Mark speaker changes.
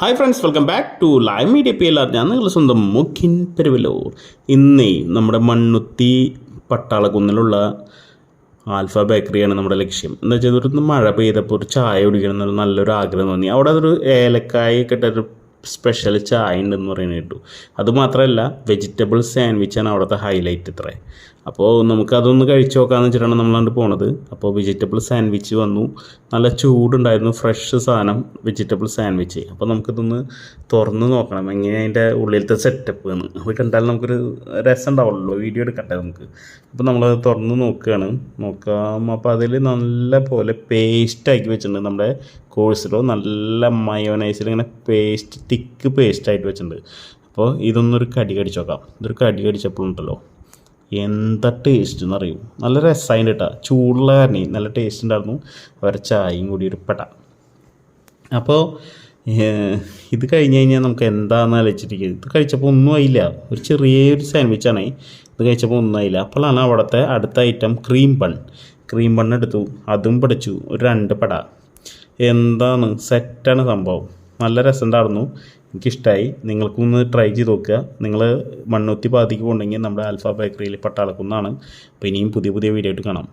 Speaker 1: Hi friends welcome back to live media P L R ഞാൻ നിങ്ങളുടെ സ്വന്തം മുഖിൻ പെരുവലൂർ. ഇന്നേ നമ്മുടെ മണ്ണുത്തി പട്ടാളക്കുന്നിലുള്ള ആൽഫ ബേക്കറിയാണ് നമ്മുടെ ലക്ഷ്യം. എന്ന് വെച്ചാൽ ഒരു മഴ പെയ്തപ്പോൾ ഒരു ചായ കുടിക്കണം എന്നൊരു നല്ലൊരു ആഗ്രഹം തോന്നി. അവിടെ അതൊരു ഏലക്കായ ഇട്ടൊരു സ്പെഷ്യൽ ചായ ഉണ്ടെന്ന് പറയുന്നത് കിട്ടും. അതുമാത്രമല്ല വെജിറ്റബിൾ സാൻഡ്വിച്ചാണ് അവിടുത്തെ ഹൈലൈറ്റ് ഇത്രേ. അപ്പോൾ നമുക്കതൊന്ന് കഴിച്ചു നോക്കാമെന്ന് വെച്ചിട്ടാണ് നമ്മളാണ്ട് പോണത്. അപ്പോൾ വെജിറ്റബിൾ സാൻഡ്വിച്ച് വന്നു. നല്ല ചൂടുണ്ടായിരുന്നു ഫ്രഷ് സാധനം വെജിറ്റബിൾ സാൻഡ്വിച്ച് അപ്പോൾ നമുക്കിതൊന്ന് തുറന്ന് നോക്കണം എങ്ങനെ അതിന്റെ ഉള്ളിലത്തെ സെറ്റപ്പ് എന്ന് അപ്പോൾ കണ്ടാൽ നമുക്കൊരു രസം ഉണ്ടാവുള്ളൂ വീഡിയോ എടുക്കട്ടെ നമുക്ക്. അപ്പോൾ നമ്മളത് തുറന്ന് നോക്കുകയാണ് നോക്കാം. അപ്പോൾ അതിൽ നല്ല പോലെ പേസ്റ്റാക്കി വെച്ചിട്ടുണ്ട് നമ്മുടെ കോഴ്സിലോ നല്ല മയോനൈസിൽ ഇങ്ങനെ പേസ്റ്റ് തിക്ക് പേസ്റ്റായിട്ട് വെച്ചിട്ടുണ്ട്. അപ്പോൾ ഇതൊന്നൊരു കടി കടിച്ച് നോക്കാം. ഇതൊരു കടി കടിച്ചപ്പോഴുണ്ടല്ലോ എന്താ ടേസ്റ്റ് എന്ന് അറിയും? നല്ല രസമായിട്ട് കേട്ടോ ചൂടുള്ള കാരണം നല്ല ടേസ്റ്റ് ഉണ്ടായിരുന്നു അവരെ ചായയും കൂടി ഒരു പെട അപ്പോൾ ഇത് കഴിഞ്ഞ് കഴിഞ്ഞാൽ നമുക്ക് എന്താണെന്ന് ആലോചിച്ചിരിക്കുക ഇത് കഴിച്ചപ്പോൾ ഒന്നും ആയില്ല. ഒരു ചെറിയൊരു സാൻഡ്വിച്ചാണ് ഇത് കഴിച്ചപ്പോൾ ഒന്നും ആയില്ല. അപ്പോഴാണ് അവിടുത്തെ അടുത്ത item cream bun cream bun അതും പഠിച്ചു. ഒരു രണ്ട് പട. എന്താണ് സെറ്റാണ് സംഭവം. നല്ല രസമുണ്ടായിരുന്നു എനിക്കിഷ്ടമായി നിങ്ങൾക്കൊന്ന് ട്രൈ ചെയ്ത് നോക്കുക. നിങ്ങൾ മണ്ണുത്തി പാതിക്ക് പോകണമെങ്കിൽ നമ്മുടെ ആൽഫ ബേക്കറിയിൽ പട്ടാളക്കുന്നാണ്. അപ്പോൾ ഇനിയും പുതിയ പുതിയ വീഡിയോ ആയിട്ട് കാണാം.